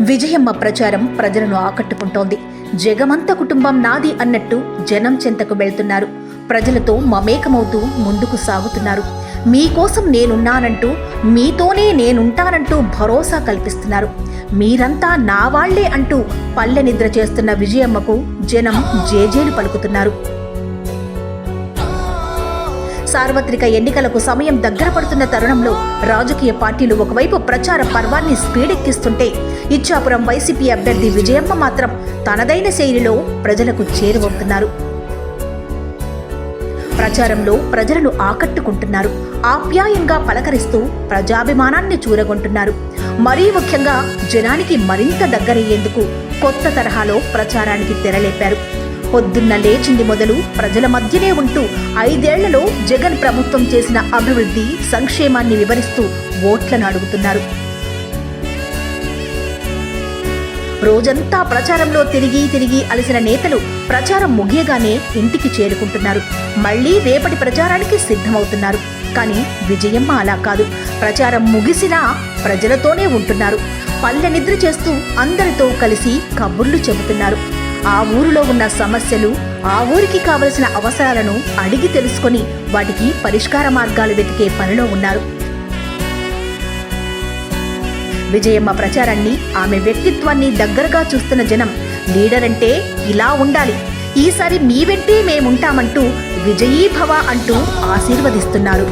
విజయమ్మ ప్రచారం ప్రజలను ఆకట్టుకుంటోంది. జగమంత కుటుంబం నాది అన్నట్టు జనం చెంతకు వెళ్తున్నారు. ప్రజలతో మమేకమవుతూ ముందుకు సాగుతున్నారు. మీకోసం నేనున్నానంటూ మీతోనే నేనుంటానంటూ భరోసా కల్పిస్తున్నారు. మీరంతా నా వాళ్ళే అంటూ పల్లె నిద్ర చేస్తున్న విజయమ్మకు జనం జేజేలు పలుకుతున్నారు. సార్వత్రిక ఎన్నికలకు సమయం దగ్గర పడుతున్న తరుణంలో రాజకీయ పార్టీలు ఒకవైపు ప్రచార పర్వాన్ని స్పీడెక్కిస్తుంటే ఇచ్చాపురం వైసీపీ అభ్యర్థి విజయమ్మ మాత్రం తనదైన శైలిలో ప్రజలకు చేరువవుతున్నారు. ప్రచారంలో ప్రజలను ఆకట్టుకుంటున్నారు. ఆప్యాయంగా పలకరిస్తూ ప్రజాభిమానాన్ని చూరగొంటున్నారు. మరీ ముఖ్యంగా జనానికి మరింత దగ్గరయ్యేందుకు కొత్త తరహాలో ప్రచారానికి తెరలేపారు. పొద్దున్న లేచింది మొదలు ప్రజల మధ్యనే ఉంటూ ఐదేళ్ళలో జగన్ ప్రభుత్వం చేసిన అభివృద్ధి సంక్షేమాన్ని వివరిస్తూ ఓట్లను అడుగుతున్నారు. రోజంతా ప్రచారంలో తిరిగి తిరిగి అలసిన నేతలు ప్రచారం ముగియగానే ఇంటికి చేరుకుంటున్నారు. మళ్ళీ రేపటి ప్రచారానికి సిద్ధమవుతున్నారు. కానీ విజయమ్మ అలా కాదు. ప్రచారం ముగిసినా ప్రజలతోనే ఉంటున్నారు. పల్లె నిద్ర చేస్తూ అందరితో కలిసి కబుర్లు చెబుతున్నారు. ఆ ఊరిలో ఉన్న సమస్యలు ఆ ఊరికి కావలసిన అవసరాలను అడిగి తెలుసుకొని వాటికి పరిష్కార మార్గాలు వెతికే పనిలో ఉన్నారు. విజయమ్మ ప్రచారాన్ని ఆమె వ్యక్తిత్వాన్ని దగ్గరగా చూస్తున్న జనం లీడర్ అంటే ఇలా ఉండాలి. ఈసారి మీ వెంటే మేముంటామంటూ విజయీభవ అంటూ ఆశీర్వదిస్తున్నారు.